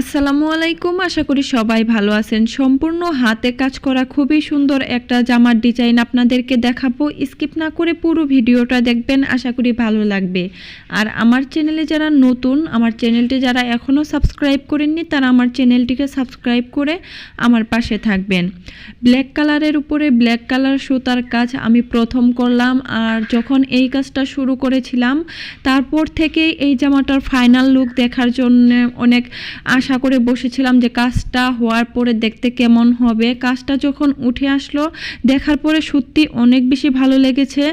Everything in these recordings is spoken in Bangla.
আসসালামু আলাইকুম, আশা করি সবাই ভালো আছেন। সম্পূর্ণ হাতে কাজ করা খুবই সুন্দর একটা জামার ডিজাইন আপনাদেরকে দেখাবো। স্কিপ না করে পুরো ভিডিওটা দেখবেন, আশা করি ভালো লাগবে। আর আমার চ্যানেলে যারা নতুন, আমার চ্যানেলটি যারা এখনও সাবস্ক্রাইব করেননি, তারা আমার চ্যানেলটিকে সাবস্ক্রাইব করে আমার পাশে থাকবেন। ব্ল্যাক কালারের উপরে ব্ল্যাক কালার সুতার কাজ আমি প্রথম করলাম, আর যখন এই কাজটা শুরু করেছিলাম, তারপর থেকেই এই জামাটার ফাইনাল লুক দেখার জন্য অনেক আশা করে বসেছিলাম যে কাজটা হওয়ার পরে দেখতে কেমন হবে। কাজটা যখন উঠে আসলো, দেখার পরে সত্যি অনেক বেশি ভালো লেগেছে।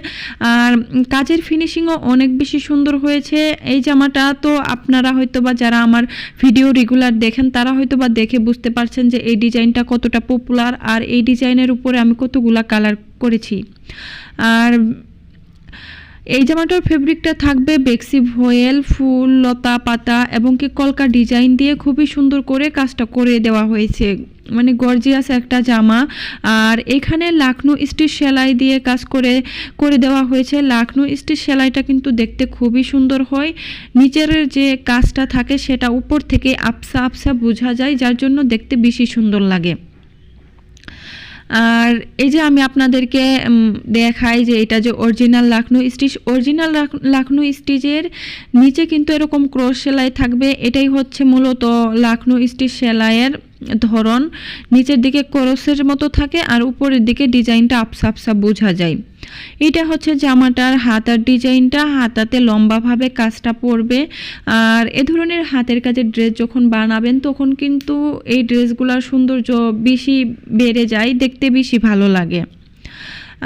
আর কাজের ফিনিশিংও অনেক বেশি সুন্দর হয়েছে। এই জামাটা তো আপনারা হয়তো বা যারা আমার ভিডিও রেগুলার দেখেন, তারা হয়তো বা দেখে বুঝতে পারছেন যে এই ডিজাইনটা কতটা পপুলার আর এই ডিজাইনের উপরে আমি কতগুলা কালার করেছি। আর এই জামাটার ফেব্রিকটা থাকবে বেক্সি ভয়েল, ফুল, লতা পাতা এবং কি কলকা ডিজাইন দিয়ে খুবই সুন্দর করে কাজটা করে দেওয়া হয়েছে। মানে গর্জিয়াস একটা জামা। আর এখানে লাখনৌ স্টিচ সেলাই দিয়ে কাজ করে করে দেওয়া হয়েছে। লাখনৌ স্টিচ সেলাইটা কিন্তু দেখতে খুবই সুন্দর হয়। নিচের যে কাজটা থাকে সেটা উপর থেকে আপসা আপসা বোঝা যায়, যার জন্য দেখতে বেশি সুন্দর লাগে। আর এই যে আমি আপনাদেরকে দেখাই যে এটা যে original Lucknow stitch original Lucknow স্টিচের নিচে কিন্তু এরকম ক্রস সেলাই থাকবে। এটাই হচ্ছে মূলত লাখনৌ স্টিচ সেলাইয়ের ধরন। নিচের দিকে ক্রসের মতো থাকে আর উপরের দিকে ডিজাইনটা আপসা আপসা বোঝা যায়। এটা হচ্ছে জামাটার হাতার ডিজাইনটা, হাতাতে লম্বাভাবে কাজটা পড়বে আর এ ধরনের হাতের কাজের ড্রেস যখন বানাবেন, তখন কিন্তু এই ড্রেসগুলোর সৌন্দর্য বেশি বেড়ে যায়, দেখতে বেশি ভালো লাগে।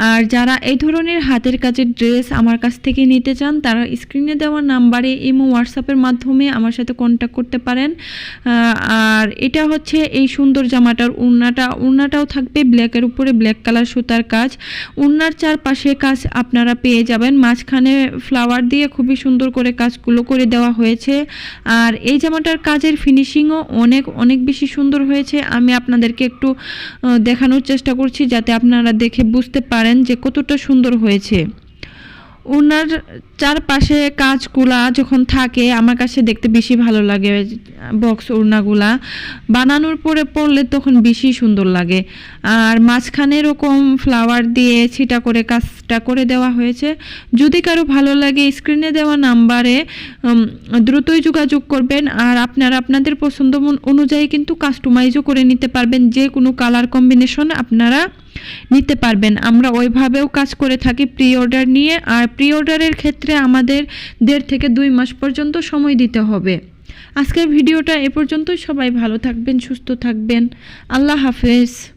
আর যারা এই ধরনের হাতের কাজের ড্রেস আমার কাছ থেকে নিতে চান, তারা স্ক্রিনে দেওয়া নাম্বারে ইমো হোয়াটসঅ্যাপের মাধ্যমে আমার সাথে কন্ট্যাক্ট করতে পারেন। আর এটা হচ্ছে এই সুন্দর জামাটার উন্নাটা। উন্নাটাও থাকবে ব্ল্যাকের উপরে ব্ল্যাক কালার সুতার কাজ। উন্নার চারপাশে কাজ আপনারা পেয়ে যাবেন। মাঝখানে ফ্লাওয়ার দিয়ে খুবই সুন্দর করে কাজগুলো করে দেওয়া হয়েছে। আর এই জামাটার কাজের ফিনিশিংও অনেক অনেক বেশি সুন্দর হয়েছে। আমি আপনাদেরকে একটু দেখানোর চেষ্টা করছি যাতে আপনারা দেখে বুঝতে পারেন। যে কতটা সুন্দর হয়েছে। ওনার চারপাশে কাজগুলা যখন থাকে, আমার কাছে দেখতে বেশি ভালো লাগে বক্স ওড়নাগুলা। বানানোর পরে পরলে তখন বেশি সুন্দর লাগে। আর মাঝখানে এরকম ফ্লাওয়ার দিয়ে ছিটা করে কাজটা করে দেওয়া হয়েছে। যদি কারও ভালো লাগে স্ক্রিনে দেওয়া নাম্বারে দ্রুতই যোগাযোগ করবেন। আর আপনারা আপনাদের পছন্দ অনুযায়ী কিন্তু কাস্টমাইজও করে নিতে পারবেন। যে কোনো কালার কম্বিনেশন আপনারা নিতে পারবেন। আমরা ওইভাবেও কাজ করে থাকি প্রি অর্ডার নিয়ে, আর প্রি অর্ডারের ক্ষেত্রে আমাদের দেড় থেকে দুই মাস পর্যন্ত সময় দিতে হবে। আজকের ভিডিওটা এ পর্যন্তই। সবাই ভালো থাকবেন, সুস্থ থাকবেন। আল্লাহ হাফেজ।